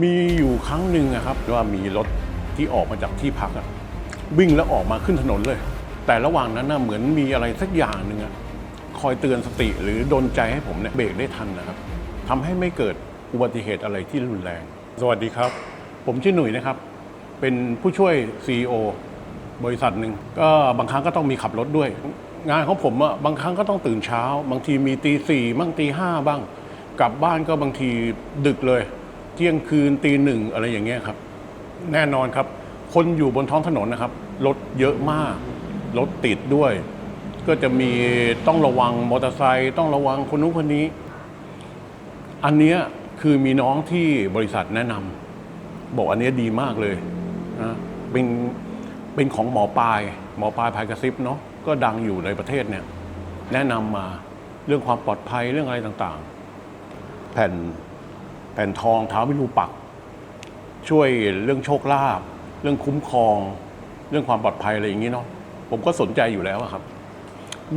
มีอยู่ครั้งหนึ่งอะครับว่ามีรถที่ออกมาจากที่พักอะวิ่งแล้วออกมาขึ้นถนนเลย แต่ระหว่างนั้นน่ะเหมือนมีอะไรสักอย่างหนึ่งอะคอยเตือนสติหรือดนใจให้ผมเนี่ยเบรกได้ทันนะครับทำให้ไม่เกิดอุบัติเหตุอะไรที่รุนแรง สวัสดีครับ ผมชื่อหนุ่ยนะครับ เป็นผู้ช่วย CEO บริษัทหนึ่งก็บางครั้งก็ต้องมีขับรถด้วย งานของผมอะบางครั้งก็ต้องตื่นเช้า บางทีมีตีสี่บ้างตีห้าบ้าง กลับบ้านก็บางทีดึกเลย เที่ยงคืนตีหนึ่งอะไรอย่างเงี้ยครับ แน่นอนครับ คนอยู่บนท้องถนนนะครับรถเยอะมากรถติดด้วย ก็จะมีต้องระวังมอเตอร์ไซค์ต้องระวังคนนู้นคนนี้ อันเนี้ยคือมีน้องที่บริษัทแนะนำบอกอันเนี้ยดีมากเลยนะเป็นเป็นของหมอปลาย หมอปลายภายกระซิบเนาะก็ดังอยู่ในประเทศเนี่ยแนะนำมาเรื่องความปลอดภัยเรื่องอะไรต่างๆ แผ่น แผ่นทองเท้าวิรูปัก ช่วยเรื่องโชคลาภเรื่องคุ้มครอง เรื่องความปลอดภัยอะไรอย่างนี้เนาะผมก็สนใจอยู่แล้วครับ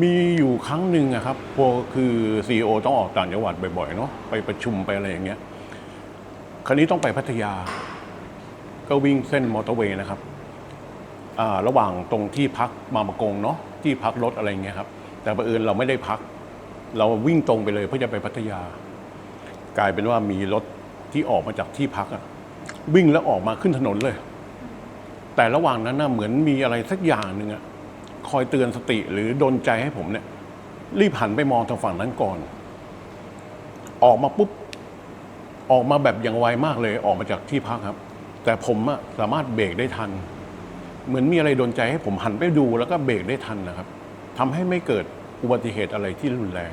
มีอยู่ครั้งหนึ่งอะครับพอคือซีอต้องออกต่างจังหวัดบ่อยๆเนาะไปประชุมไปอะไรอย่างเงี้ยคราวนี้ต้องไปพัทยา ก็วิ่งเส้นมอเตอร์เวย์นะครับระหว่างตรงที่พักบางประกงเนาะที่พักรถอะไรอย่างเงี้ยครับ แต่บังเอิญเราไม่ได้พัก เราวิ่งตรงไปเลยเพื่อจะไปพัทยา กลายเป็นว่ามีรถที่ออกมาจากที่พักอะวิ่งแล้วออกมาขึ้นถนนเลย แต่ระหว่างนั้นน่ะเหมือนมีอะไรสักอย่างหนึ่งอะคอยเตือนสติหรือดนใจให้ผมเนี่ย รีบหันไปมองทางฝั่งนั้นก่อน ออกมาปุ๊บ ออกมาแบบอย่างไวมากเลย ออกมาจากที่พักครับ แต่ผมอะสามารถเบรกได้ทัน เหมือนมีอะไรดนใจให้ผมหันไปดูแล้วก็เบรกได้ทันนะครับทำให้ไม่เกิดอุบัติเหตุอะไรที่รุนแรง